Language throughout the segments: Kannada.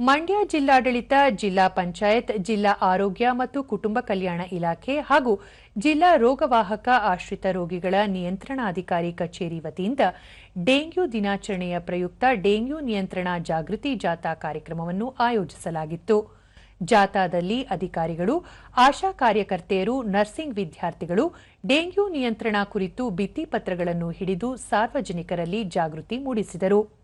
ಮಂಡ್ಯ ಜಿಲ್ಲಾಡಳಿತ, ಜಿಲ್ಲಾ ಪಂಚಾಯತ್, ಜಿಲ್ಲಾ ಆರೋಗ್ಯ ಮತ್ತು ಕುಟುಂಬ ಕಲ್ಯಾಣ ಇಲಾಖೆ ಹಾಗೂ ಜಿಲ್ಲಾ ರೋಗವಾಹಕ ಆಶ್ರಿತ ರೋಗಿಗಳ ನಿಯಂತ್ರಣಾಧಿಕಾರಿ ಕಚೇರಿ ವತಿಯಿಂದ ಡೆಂಗ್ಯೂ ದಿನಾಚರಣೆಯ ಪ್ರಯುಕ್ತ ಡೆಂಗ್ಯೂ ನಿಯಂತ್ರಣ ಜಾಗೃತಿ ಜಾಥಾ ಕಾರ್ಯಕ್ರಮವನ್ನು ಆಯೋಜಿಸಲಾಗಿತ್ತು. ಜಾಥಾದಲ್ಲಿ ಅಧಿಕಾರಿಗಳು, ಆಶಾ ಕಾರ್ಯಕರ್ತೆಯರು, ನರ್ಸಿಂಗ್ ವಿದ್ಯಾರ್ಥಿಗಳು ಡೆಂಗ್ಯೂ ನಿಯಂತ್ರಣ ಕುರಿತು ಭಿತ್ತಿಪತ್ರಗಳನ್ನು ಹಿಡಿದು ಸಾರ್ವಜನಿಕರಲ್ಲಿ ಜಾಗೃತಿ ಮೂಡಿಸಿದರು.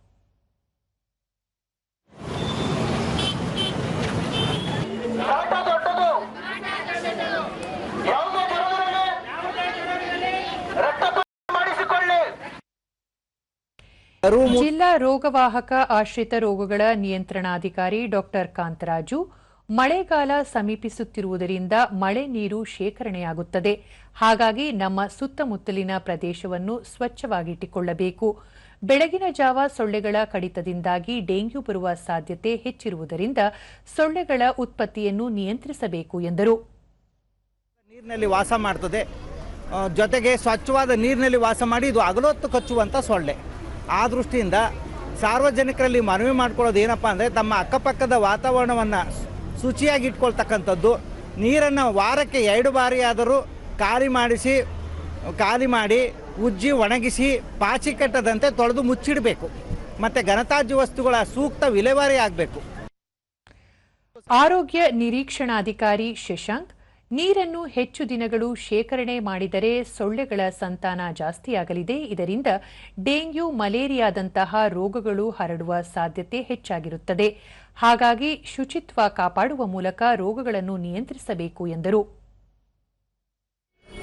ಜಿಲ್ಲಾ ರೋಗವಾಹಕ ಆಶ್ರಿತ ರೋಗಗಳ ನಿಯಂತ್ರಣಾಧಿಕಾರಿ ಡಾಕ್ಟರ್ ಕಾಂತರಾಜು ಮಳೆಗಾಲ ಸಮೀಪಿಸುತ್ತಿರುವುದರಿಂದ ಮಳೆ ನೀರು ಶೇಖರಣೆಯಾಗುತ್ತದೆ. ಹಾಗಾಗಿ ನಮ್ಮ ಸುತ್ತಮುತ್ತಲಿನ ಪ್ರದೇಶವನ್ನು ಸ್ವಚ್ಛವಾಗಿಟ್ಟುಕೊಳ್ಳಬೇಕು. ಬೆಳಗಿನ ಜಾವ ಸೊಳ್ಳೆಗಳ ಕಡಿತದಿಂದಾಗಿ ಡೆಂಗ್ಯೂ ಬರುವ ಸಾಧ್ಯತೆ ಹೆಚ್ಚಿರುವುದರಿಂದ ಸೊಳ್ಳೆಗಳ ಉತ್ಪತ್ತಿಯನ್ನು ನಿಯಂತ್ರಿಸಬೇಕು ಎಂದರು. ನೀರಿನಲ್ಲಿ ವಾಸ ಮಾಡ್ತದೆ. ಜೊತೆಗೆ ಸ್ವಚ್ಛವಾದ ನೀರಿನಲ್ಲಿ ವಾಸ ಮಾಡಿ ಇದು ಅಗಲೊತ್ತು ಕಚ್ಚುವಂತ ಸೊಳ್ಳೆ. ಆ ದೃಷ್ಟಿಯಿಂದ ಸಾರ್ವಜನಿಕರಲ್ಲಿ ಮನವಿ ಮಾಡ್ಕೊಳ್ಳೋದು ಏನಪ್ಪ ಅಂದರೆ ತಮ್ಮ ಅಕ್ಕಪಕ್ಕದ ವಾತಾವರಣವನ್ನು ಶುಚಿಯಾಗಿ ಇಟ್ಕೊಳ್ತಕ್ಕಂಥದ್ದು ನೀರನ್ನು ವಾರಕ್ಕೆ ಎರಡು ಬಾರಿ ಆದರೂ ಖಾಲಿ ಮಾಡಿಸಿ, ಖಾಲಿ ಮಾಡಿ, ಉಜ್ಜಿ, ಒಣಗಿಸಿ, ಪಾಚಿ ಕಟ್ಟದಂತೆ ತೊಳೆದು ಮುಚ್ಚಿಡಬೇಕು. ಮತ್ತು ಘನತಾಜ್ಯ ವಸ್ತುಗಳ ಸೂಕ್ತ ವಿಲೇವಾರಿ ಆಗಬೇಕು. ಆರೋಗ್ಯ ನಿರೀಕ್ಷಣಾಧಿಕಾರಿ ಶಶಾಂಕ್ ನೀರನ್ನು ಹೆಚ್ಚು ದಿನಗಳು ಶೇಖರಣೆ ಮಾಡಿದರೆ ಸೊಳ್ಳೆಗಳ ಸಂತಾನ ಜಾಸ್ತಿಯಾಗಲಿದೆ ಇದರಿಂದ ಡೆಂಗ್ಯೂ, ಮಲೇರಿಯಾದಂತಹ ರೋಗಗಳು ಹರಡುವ ಸಾಧ್ಯತೆ ಹೆಚ್ಚಾಗಿರುತ್ತದೆ. ಹಾಗಾಗಿ ಶುಚಿತ್ವ ಕಾಪಾಡುವ ಮೂಲಕ ರೋಗಗಳನ್ನು ನಿಯಂತ್ರಿಸಬೇಕು ಎಂದರು.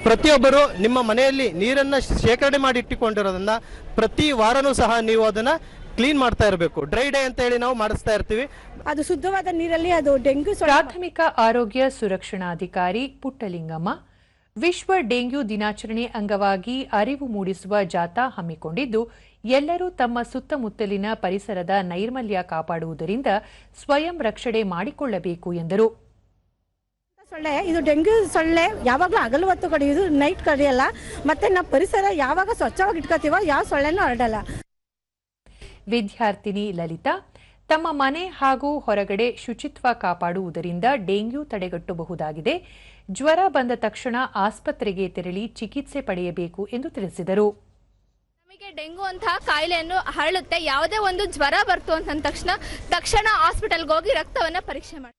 ಪ್ರತಿಯೊಬ್ಬರು ನಿಮ್ಮ ಮನೆಯಲ್ಲಿ ನೀರನ್ನ ಶೇಖರಣೆ ಮಾಡಿ ಇಟ್ಟುಕೊಂಡಿರೋದನ್ನ ಪ್ರತಿ ವಾರನೂ ಸಹ ನೀವು ಅದನ್ನ ಕ್ಲೀನ್ ಮಾಡ್ತಾ ಇರಬೇಕು. ಡ್ರೈ ಡೇ ಅಂತ ಹೇಳಿ ನಾವು ಮಾಡಿಸ್ತಾ ಇರ್ತೀವಿ. ಅದು ಶುದ್ಧವಾದ ನೀರಲ್ಲಿ ಅದು ಡೆಂಗ್ಯೂ ಪ್ರಾಥಮಿಕ ಆರೋಗ್ಯ ಸುರಕ್ಷಣಾಧಿಕಾರಿ ಪುಟ್ಟಲಿಂಗಮ್ಮ ವಿಶ್ವ ಡೆಂಗ್ಯೂ ದಿನಾಚರಣೆ ಅಂಗವಾಗಿ ಅರಿವು ಮೂಡಿಸುವ ಜಾಥಾ ಹಮ್ಮಿಕೊಂಡಿದ್ದು ಎಲ್ಲರೂ ತಮ್ಮ ಸುತ್ತಮುತ್ತಲಿನ ಪರಿಸರದ ನೈರ್ಮಲ್ಯ ಕಾಪಾಡುವುದರಿಂದ ಸ್ವಯಂ ರಕ್ಷಣೆ ಮಾಡಿಕೊಳ್ಳಬೇಕು ಎಂದರು. ಸೊಳ್ಳೆ ಇದು ಡೆಂಗ್ಯೂ ಸೊಳ್ಳೆ ಯಾವಾಗಲೂ ಹಗಲು ಹೊತ್ತು ಕಡಿಯೋದು ನೈಟ್ ಕಡಿಯಲ್ಲ. ಮತ್ತೆ ನಮ್ಮ ಪರಿಸರ ಯಾವಾಗ ಸ್ವಚ್ಛವಾಗಿ ಇಟ್ಕೋತೀವೋ ಯಾವ ಸೊಳ್ಳೆನೂ ಹರಡಲ್ಲ. ವಿದ್ಯಾರ್ಥಿನಿ ಲಲಿತಾ ತಮ್ಮ ಮನೆ ಹಾಗೂ ಹೊರಗಡೆ ಶುಚಿತ್ವ ಕಾಪಾಡುವುದರಿಂದ ಡೆಂಗ್ಯೂ ತಡೆಗಟ್ಟಬಹುದಾಗಿದೆ. ಜ್ವರ ಬಂದ ತಕ್ಷಣ ಆಸ್ಪತ್ರೆಗೆ ತೆರಳಿ ಚಿಕಿತ್ಸೆ ಪಡೆಯಬೇಕು ಎಂದು ತಿಳಿಸಿದರು. ನಮಗೆ ಡೆಂಗು ಅಂತಹ ಕಾಯಿಲೆಯನ್ನು ಹರಳುತ್ತೆ ಯಾವುದೇ ಒಂದು ಜ್ವರ ಬರ್ತು ಅಂತ ತಕ್ಷಣ ತಕ್ಷಣ ಹಾಸ್ಪಿಟಲ್ಗೆ ಹೋಗಿ ರಕ್ತವನ್ನು ಪರೀಕ್ಷೆ ಮಾಡಿ